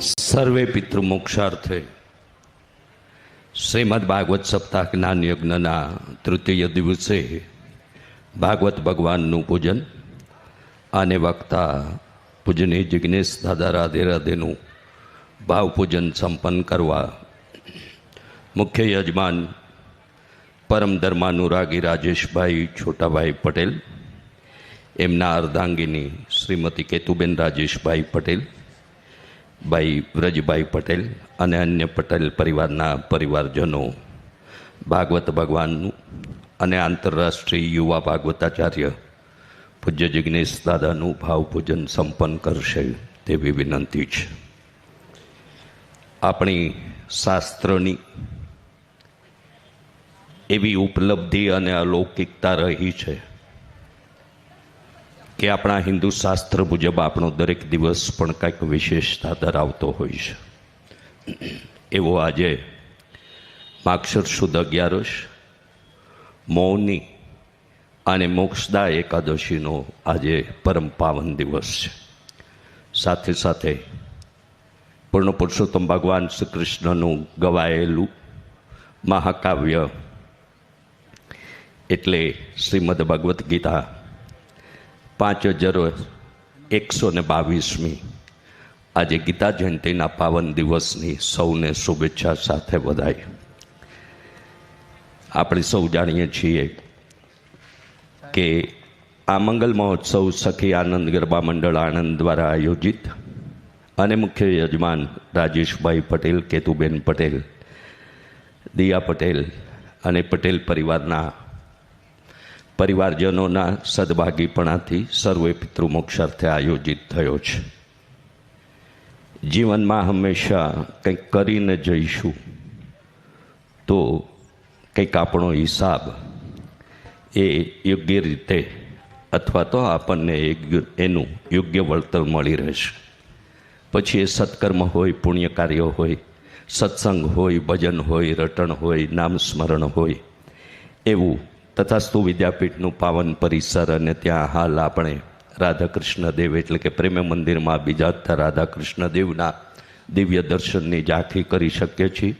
સર્વે પિતૃમોક્ષાર્થે શ્રીમદ ભાગવત સપ્તાહ જ્ઞાન યજ્ઞના તૃતીય દિવસે ભાગવત ભગવાનનું પૂજન અને વક્તા પૂજની જિજ્ઞેશ દાદા રાધે રાધેનું ભાવપૂજન સંપન્ન કરવા મુખ્ય યજમાન પરમ ધર્માનુરાગી રાજેશભાઈ છોટાભાઈ પટેલ એમના અર્ધાંગીની શ્રીમતી કેતુબેન રાજેશભાઈ પટેલ, ભાઈ વ્રજભાઈ પટેલ અને અન્ય પટેલ પરિવારના પરિવારજનો ભાગવત ભગવાનનું અને આંતરરાષ્ટ્રીય યુવા ભાગવતાચાર્ય પૂજ્ય જિજ્ઞેશ દાદાનું ભાવપૂજન સંપન્ન કરશે તેવી વિનંતી છે. આપણી શાસ્ત્રની એવી ઉપલબ્ધિ અને અલૌકિકતા રહી છે કે આપણા હિન્દુ શાસ્ત્ર મુજબ આપણો દરેક દિવસ પણ કંઈક વિશેષતા ધરાવતો હોય છે. એવો આજે માક્ષર શુદ્ધ અગિયારસ, મૌની અને મોક્ષદા એકાદશીનો આજે પરમ પાવન દિવસ છે. સાથે સાથે પૂર્ણ પુરુષોત્તમ ભગવાન શ્રી કૃષ્ણનું ગવાયેલું મહાકાવ્ય એટલે શ્રીમદ ભગવદ્ ગીતા પાંચ હજાર એકસો ને બાવીસમી. આજે ગીતા જયંતિના પાવન દિવસની સૌને શુભેચ્છા સાથે વધાય આપણે સૌ જાણીએ છીએ કે આ મંગલ મહોત્સવ સખી આનંદ ગરબા મંડળ આણંદ દ્વારા આયોજિત અને મુખ્ય યજમાન રાજેશભાઈ પટેલ, કેતુબેન પટેલ, દિયા પટેલ અને પટેલ પરિવારના પરિવારજનોના સદભાગીપણાથી સર્વે પિતૃમોક્ષાર્થે આયોજિત થયો છે. જીવનમાં હંમેશા કંઈક કરીને જઈશું તો કંઈક આપણો હિસાબ એ યોગ્ય રીતે અથવા તો આપણને એનું યોગ્ય વળતર મળી રહેશે. પછી એ સત્કર્મ હોય, પુણ્ય કાર્ય હોય, સત્સંગ હોય, ભજન હોય, રટણ હોય, નામ સ્મરણ હોય, એવું તથાસ્તુ વિદ્યાપીઠનું પાવન પરિસર અને ત્યાં હાલ આપણે રાધાકૃષ્ણ દેવ એટલે કે પ્રેમ મંદિરમાં બીજાતા રાધાકૃષ્ણ દેવના દિવ્ય દર્શનની ઝાંખી કરી શકીએ છીએ.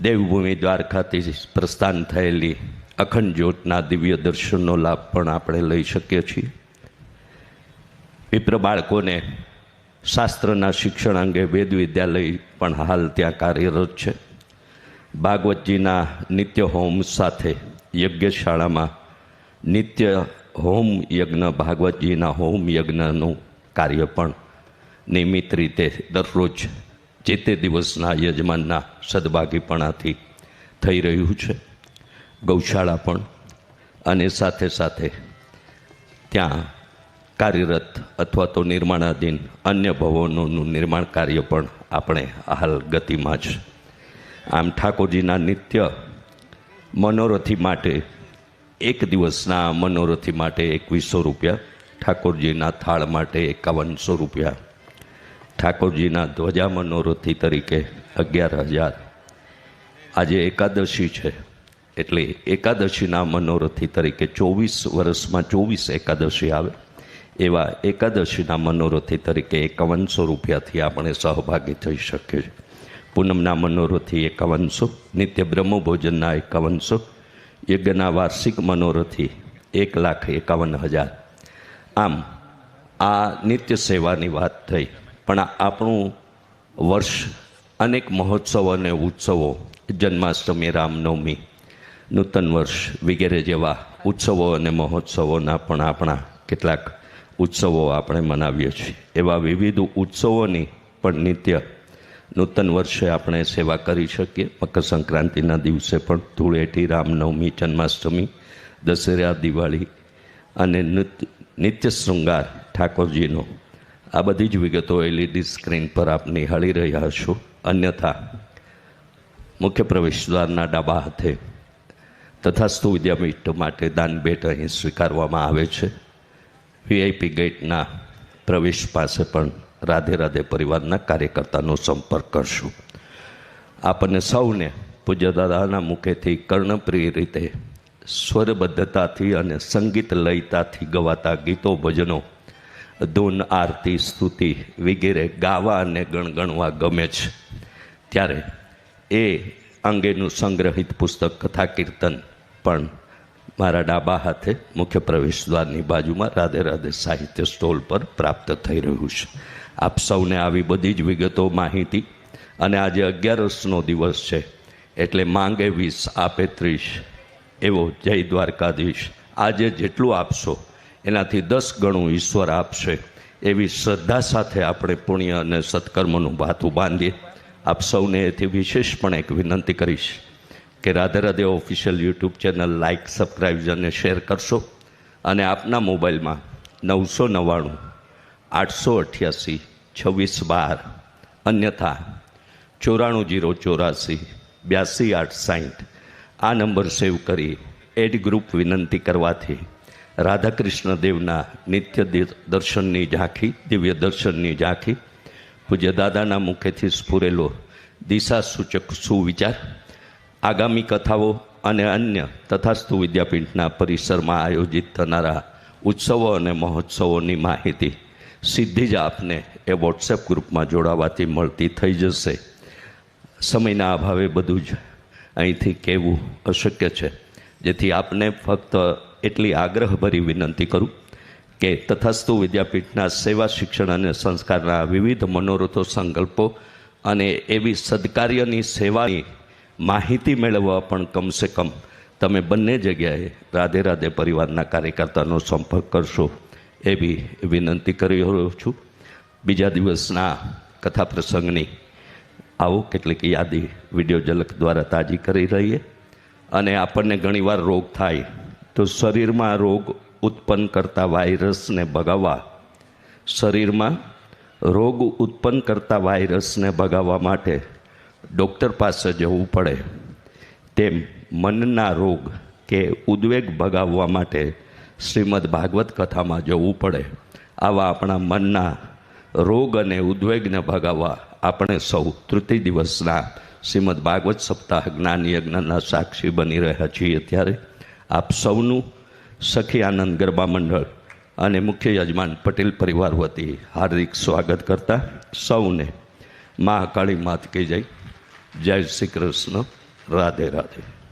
દેવભૂમિ દ્વારકાથી પ્રસ્થાન થયેલી અખંડ જ્યોતના દિવ્ય દર્શનનો લાભ પણ આપણે લઈ શકીએ છીએ. વિપ્ર બાળકોને શાસ્ત્રના શિક્ષણ અંગે વેદ વિદ્યાલય પણ હાલ ત્યાં કાર્યરત છે. ભાગવતજીના નિત્ય હોમ સાથે યજ્ઞશાળામાં નિત્ય હોમ યજ્ઞ, ભાગવતજીના હોમ યજ્ઞનું કાર્ય પણ નિયમિત રીતે દરરોજ જે તે દિવસના યજમાનના સદભાગીપણાથી થઈ રહ્યું છે. ગૌશાળા પણ અને સાથે સાથે ત્યાં કાર્યરત અથવા તો નિર્માણાધીન અન્ય ભવનોનું નિર્માણ કાર્ય પણ આપણે હાલ ગતિમાં છે આમ ઠાકોરજીના નિત્ય મનોરથી માટે, એક દિવસના મનોરથી માટે એકવીસો રૂપિયા, ઠાકોરજીના થાળ માટે એકાવનસો રૂપિયા. ઠાકોરજીના ધ્વજા મનોરથી તરીકે અગિયાર હજાર. આજે એકાદશી છે, એટલે એકાદશીના મનોરથી તરીકે ચોવીસ વર્ષમાં ચોવીસ એકાદશી આવે. એવા એકાદશીના મનોરથી તરીકે એકાવનસો રૂપિયાથી આપણે સહભાગી થઈ શકીએ. છીએ પૂનમના મનોરથી એકાવનસો નિત્ય બ્રહ્મભોજનના સુખ યજ્ઞના વાર્ષિક મનોરથી એક લાખ એકાવન હજાર. આમ, આ નિત્ય સેવાની વાત થઈ, પણ આપણું વર્ષ અનેક મહોત્સવો અને ઉત્સવો, જન્માષ્ટમી, રામનવમી, નૂતન વર્ષ વગેરે જેવા ઉત્સવો અને મહોત્સવોના પણ આપણા કેટલાક ઉત્સવો આપણે મનાવીએ છીએ. એવા વિવિધ ઉત્સવોની પણ નિત્ય નૂતન વર્ષે આપણે સેવા કરી શકીએ. મકર સંક્રાંતિના દિવસે પણ ધૂળેટી રામનવમી, જન્માષ્ટમી, દશેરા, દિવાળી અને નિત્ય શૃંગાર ઠાકોરજીનો. આ બધી જ વિગતો એલઈડી સ્ક્રીન પર આપ નિહાળી રહ્યા છો અન્યથા, મુખ્ય પ્રવેશદ્વારના ડાબા હાથે તથાસ્તુ વિદ્યાપીઠ માટે દાન ભેટ અહીં સ્વીકારવામાં આવે છે. વીઆઈપી ગેટના પ્રવેશ પાસે પણ રાધે રાધે પરિવારના કાર્યકર્તાનો સંપર્ક કરશું. આપણને સૌને પૂજ્ય દાદાના મુખેથી કર્ણપ્રિય રીતે સ્વરબદ્ધતાથી અને સંગીત લયતાથી ગવાતા ગીતો, ભજનો, ધૂન, આરતી, સ્તુતિ વગેરે ગાવા અને ગણગણવા ગમે છે. ત્યારે એ અંગેનું સંગ્રહિત પુસ્તક કથા કીર્તન પણ મારા ડાબા હાથે મુખ્ય પ્રવેશ દ્વારની બાજુમાં રાધે રાધે સાહિત્ય સ્ટોલ પર પ્રાપ્ત થઈ રહ્યું છે. આપ સૌને આવી બધી જ વિગતો માહિતી. અને આજે અગિયારસનો દિવસ છે, એટલે માંગે વીસ આપે ત્રીસ. એવો જય દ્વારકાધીશ. આજે જેટલું આપશો, એનાથી દસ ગણું ઈશ્વર આપશે. એવી શ્રદ્ધા સાથે આપણે પુણ્ય અને સત્કર્મનું ભાતું બાંધીએ. આપ સૌને એથી વિશેષ પણ એક વિનંતી કરીશ કે Radhe Radhe official YouTube channel like subscribe અને શેર કરશો. અને આપના મોબાઈલમાં નવસો નવ્વાણું આઠસો અઠ્યાસી, છવ્વીસ બાર, અન્યથા ચોરાણું જીરો ચોરાસી, બ્યાસી આઠ સાઠ આ નંબર સેવ કરી એડ ગ્રુપ વિનંતી કરવાથી રાધાકૃષ્ણ દેવના નિત્ય દર્શનની ઝાંખી, દિવ્ય દર્શનની ઝાંખી, પૂજ્ય દાદાના મુખેથી સ્ફુરેલો દિશા સૂચક સુવિચાર, આગામી કથાઓ અને અન્ય તથાસ્તુ વિદ્યાપીઠના પરિસરમાં આયોજિત થનારા ઉત્સવો અને મહોત્સવોની માહિતી સીધી જ આપને એ વોટ્સએપ ગ્રુપમાં જોડાવાથી મળતી થઈ જશે. સમયના અભાવે બધું જ અહીંથી કહેવું અશક્ય છે. જેથી આપને ફક્ત એટલી આગ્રહભરી વિનંતી કરું કે તથાસ્તુ વિદ્યાપીઠના સેવા શિક્ષણ અને સંસ્કારના વિવિધ મનોરથો સંકલ્પો અને એવી સદકાર્યની સેવાની માહિતી મેળવવા પણ કમસે કમ તમે બંને જગ્યાએ રાધે રાધે પરિવારના કાર્યકર્તાનો સંપર્ક કરશો. એવી વિનંતી કરી રહ્યો છું. બીજા દિવસના કથા પ્રસંગની આવો કેટલીક યાદી વીડિયો ઝલક દ્વારા તાજી કરી રહીએ. અને આપણને ઘણીવાર રોગ થાય તો શરીરમાં રોગ ઉત્પન્ન કરતા વાયરસને ભગાવવા, શરીરમાં રોગ ઉત્પન્ન કરતા વાયરસને ભગાવવા માટે ડૉક્ટર પાસે જવું પડે. તેમ મનના રોગ કે ઉદ્વેગ ભગાવવા માટે શ્રીમદ ભાગવત કથામાં જવું પડે. આવા આપણા મનના રોગ અને ઉદ્વેગને ભગાવવા આપણે સૌ તૃતીય દિવસના શ્રીમદ ભાગવત સપ્તાહ જ્ઞાન યજ્ઞના સાક્ષી બની રહ્યા છીએ ત્યારે આપ સૌનું સખી આનંદ ગરબા મંડળ અને મુખ્ય યજમાન પટેલ પરિવાર વતી હાર્દિક સ્વાગત કરતા સૌને મહાકાળી માત કહી જય. જય શ્રી કૃષ્ણ. રાધે રાધે.